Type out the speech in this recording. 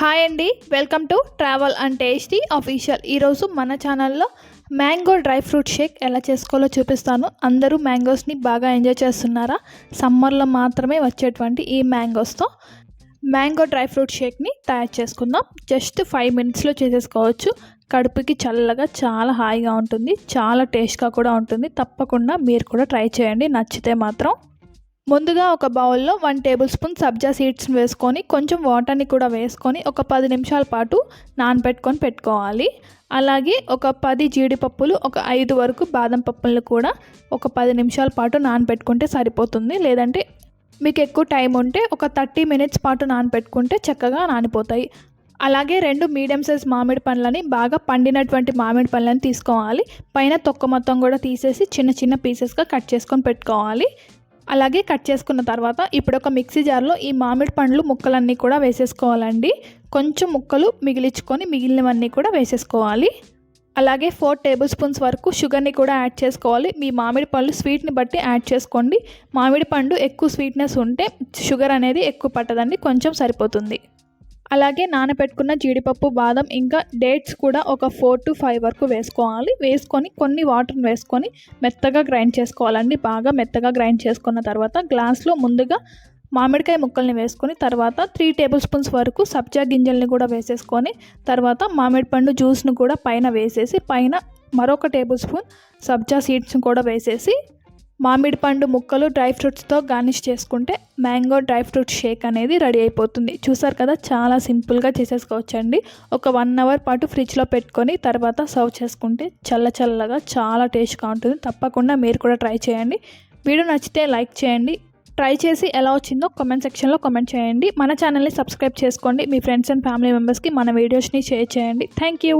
Hi అండి welcome to travel and tasty official ఈరోజు మన ఛానల్లో మ్యాంగో డ్రై ఫ్రూట్ షేక్ ఎలా చేసుకోవాలో చూపిస్తాను. అందరూ మ్యాంగోస్ని బాగా ఎంజాయ్ చేస్తున్నారా? సమ్మర్లో మాత్రమే వచ్చేటువంటి ఈ మ్యాంగోస్తో మ్యాంగో డ్రై ఫ్రూట్ షేక్ని తయారు చేసుకుందాం. జస్ట్ ఫైవ్ మినిట్స్లో చేసేసుకోవచ్చు. కడుపుకి చల్లగా చాలా హాయిగా ఉంటుంది. చాలా టేస్ట్గా కూడా ఉంటుంది. తప్పకుండా మీరు కూడా ట్రై చేయండి. నచ్చితే మాత్రం ముందుగా ఒక బౌల్లో వన్ టేబుల్ స్పూన్ సబ్జా సీడ్స్ని వేసుకొని కొంచెం వాటర్ని కూడా వేసుకొని ఒక పది నిమిషాల పాటు నానబెట్టుకొని పెట్టుకోవాలి. అలాగే ఒక పది జీడిపప్పులు ఒక ఐదు వరకు బాదం పప్పులను కూడా ఒక పది నిమిషాల పాటు నానబెట్టుకుంటే సరిపోతుంది. లేదంటే మీకు ఎక్కువ టైం ఉంటే ఒక థర్టీ మినిట్స్ పాటు నానబెట్టుకుంటే చక్కగా నానిపోతాయి. అలాగే రెండు మీడియం సైజ్ మామిడి పండ్లని బాగా పండినటువంటి మామిడి పండ్లని తీసుకోవాలి. పైన తొక్క మొత్తం కూడా తీసేసి చిన్న చిన్న పీసెస్గా కట్ చేసుకొని పెట్టుకోవాలి. అలాగే కట్ చేసుకున్న తర్వాత ఇప్పుడు ఒక మిక్సీ జార్లో ఈ మామిడి పండ్లు ముక్కలన్నీ కూడా వేసేసుకోవాలండి. కొంచెం ముక్కలు మిగిలించుకొని మిగిలినవన్నీ కూడా వేసేసుకోవాలి. అలాగే ఫోర్ టేబుల్ స్పూన్స్ వరకు షుగర్ని కూడా యాడ్ చేసుకోవాలి. మీ మామిడి పళ్ళు స్వీట్ని బట్టి యాడ్ చేసుకోండి. మామిడి పండు ఎక్కువ స్వీట్నెస్ ఉంటే షుగర్ అనేది ఎక్కువ పట్టదండి. కొంచెం సరిపోతుంది. అలాగే నానబెట్టుకున్న జీడిపప్పు బాదం ఇంకా డేట్స్ కూడా ఒక ఫోర్ టు ఫైవ్ వరకు వేసుకోవాలి. వేసుకొని కొన్ని వాటర్ని వేసుకొని మెత్తగా గ్రైండ్ చేసుకోవాలండి. బాగా మెత్తగా గ్రైండ్ చేసుకున్న తర్వాత గ్లాస్లో ముందుగా మామిడికాయ ముక్కల్ని వేసుకొని తర్వాత త్రీ టేబుల్ స్పూన్స్ వరకు సబ్జా గింజల్ని కూడా వేసేసుకొని తర్వాత మామిడి పండు జ్యూస్ను కూడా పైన వేసేసి పైన మరొక టేబుల్ స్పూన్ సబ్జా సీడ్స్ని కూడా వేసేసి మామిడి పండు ముక్కలు డ్రై ఫ్రూట్స్తో గార్నిష్ చేసుకుంటే మ్యాంగో డ్రై ఫ్రూట్ షేక్ అనేది రెడీ అయిపోతుంది. చూసారు కదా చాలా సింపుల్గా చేసేసుకోవచ్చండి. ఒక వన్ అవర్ పాటు ఫ్రిడ్జ్లో పెట్టుకొని తర్వాత సర్వ్ చేసుకుంటే చల్ల చల్లగా చాలా టేస్ట్గా ఉంటుంది. తప్పకుండా మీరు కూడా ట్రై చేయండి. వీడియో నచ్చితే లైక్ చేయండి. ట్రై చేసి ఎలా వచ్చిందో కామెంట్ సెక్షన్లో కామెంట్ చేయండి. మన ఛానల్ని సబ్స్క్రైబ్ చేసుకోండి. మీ ఫ్రెండ్స్ అండ్ ఫ్యామిలీ మెంబర్స్కి మన వీడియోస్ని షేర్ చేయండి. Thank you